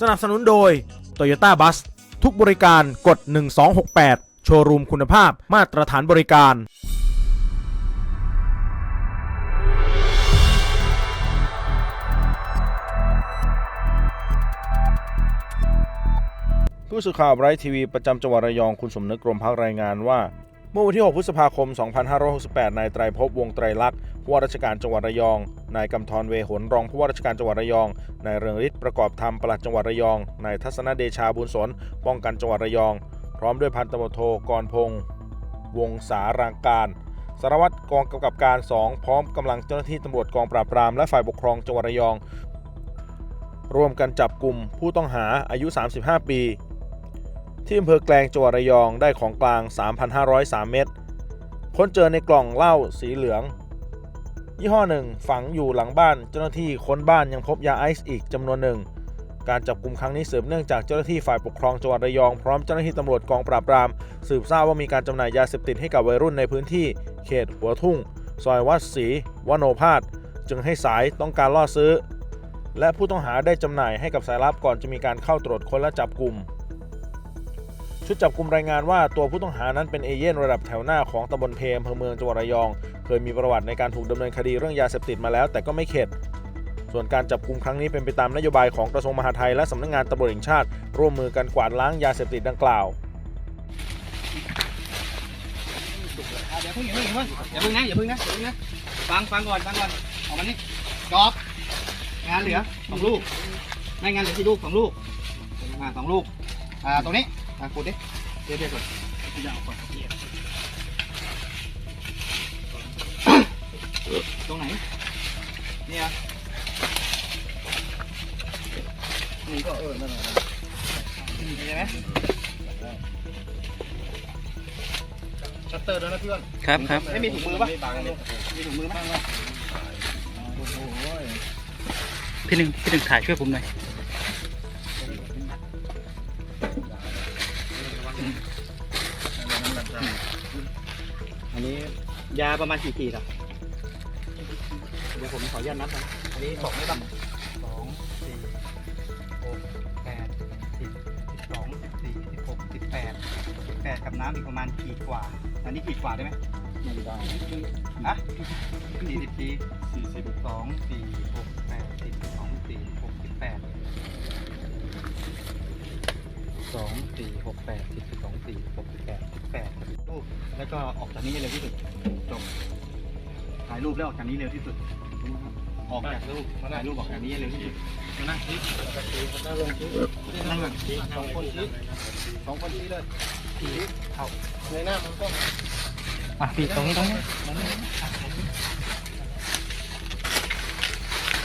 สนับสนุนโดย Toyota Bus ทุกบริการกด 1268 โชว์รูมคุณภาพมาตรฐานบริการ ผู้สื่อข่าวไบรท์ทีวีประจำจังหวัดระยองคุณสมนึกกรมพักรายงานว่า มื่อวันที่ 6 พฤษภาคม 2568 นายไตรภพวงไตรลักษณ์ผู้ว่าราชการจังหวัดระยอง นายกำธรเวหนรองผู้ว่าราชการจังหวัดระยอง นายเรืองฤทธิ์ประกอบธรรมปลัดจังหวัดระยอง นายทัศนเดชาบุญสนป้องกันจังหวัดระยอง พร้อมด้วยพันตำรวจโทกรพงษ์วงศารางการสารวัตรกองกำกับการ 2 พร้อมกำลังเจ้าหน้าที่ตำรวจกองปราบปรามและฝ่ายปกครองจังหวัดระยอง ร่วมกันจับกลุ่มผู้ต้องหาอายุ 35 ปี ที่อำเภอแกลงจังหวัดระยองได้ของกลาง 3,503 เม็ดค้นเจอในกล่องเหล้าสีเหลือง ยี่ห้อหนึ่งฝังอยู่หลังบ้าน เจ้าหน้าที่ค้นบ้านยังพบยาไอซ์อีกจำนวนหนึ่ง การจับกลุ่มครั้งนี้สืบเนื่องจากเจ้าหน้าที่ฝ่ายปกครองจังหวัดระยองพร้อมเจ้าหน้าที่ตำรวจกองปราบปราม สืบทราบว่ามีการจำหน่ายยาเสพติดให้กับวัยรุ่นในพื้นที่ เขตหัวทุ่ง ซอยวัดศรีวโนพาสจึงให้สายต้องการล่อซื้อ และผู้ต้องหาได้จำหน่ายให้กับสายลับก่อนจะมีการเข้าตรวจค้นและจับกลุ่ม ชุดจับกลุ่มรายงานว่าตัวผู้ต้องหานั้นเป็นเอเย่นระดับแถวหน้าของตำบลเพมอำเภอเมืองจังหวัดระยอง เคยมีประวัติในการถูกดำเนินคดีเรื่องยาเสพติดมาแล้วแต่ก็ไม่เข็ด ส่วนการจับกลุ่มครั้งนี้เป็นไปตามนโยบายของกระทรวงมหาดไทยและสำนักงานตำรวจแห่งชาติ ร่วมมือกันกวาดล้างยาเสพติดดังกล่าวอะเดี๋ยวเพิ่อย่าเพิ่งอย่าเพิ่งอย่าพิ่งนะอย่าเพิ่งนะอย่าเพิ่งนะฟังฟังก่อนฟังก่อนออกมานี่จอบงานเหลือสองลูกไม่งานเหลือกี่ลูกสองลูกอ่าสองลูกอ่าตรงนี้ อ่าขุดดิเดี๋ยวเดี๋ยวก่อนจะเอาก่อนตรงไหนเนี่ยนี่ก็เออนั่นแหละนี่ใช่ไหมชัตเตอร์ด้วยนะเพื่อนครับครับไม่มีถุงมือปะไม่บังเลยมีถุงมือปะโอ้โหพี่หนึ่งพี่หนึ่งถ่ายช่วยผมหน่อย อันนี้ยาประมาณกี่ขีดอะเดี๋ยวผมขออนุญาตนับนะอันนี้บอกไม่บ้างสองสี่หกแปดสิบสิบสองสิบสี่สิบหกสิบแปดสิบแปดกับน้ำอีกประมาณขีดกว่า อันนี้ขีดกว่าได้ไหมไม่ได้นะสี่สิบสี่สี่สิบสองสี่หกแปดสิบสองสี่หกสิบแปด สองสี่หกแปดสิบสองสี่หกสิบแปดสิบแปดรูปแล้วก็ออกจากนี้ให้เร็วที่สุดจบถ่ายรูปแล้วออกจากนี้เร็วที่สุด ออกจากรูปถ่ายรูปออกจากนี้ให้เร็วที่สุดมานั่งชี้น่าลงทุนนั่งก่อนสองคนชี้สองคนชี้เลยชี้เอาในหน้ามันต้องอะปิดตรงนี้ตรงนี้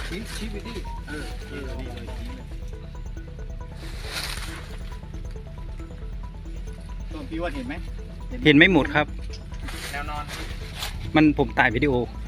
ชี้ชี้ไปดิเออชี้เลยนี่เลยชี้เลย พี่ว่าเห็นไหมเห็นไม่หมดครับ แนวนอน มันผมถ่ายวิดีโออ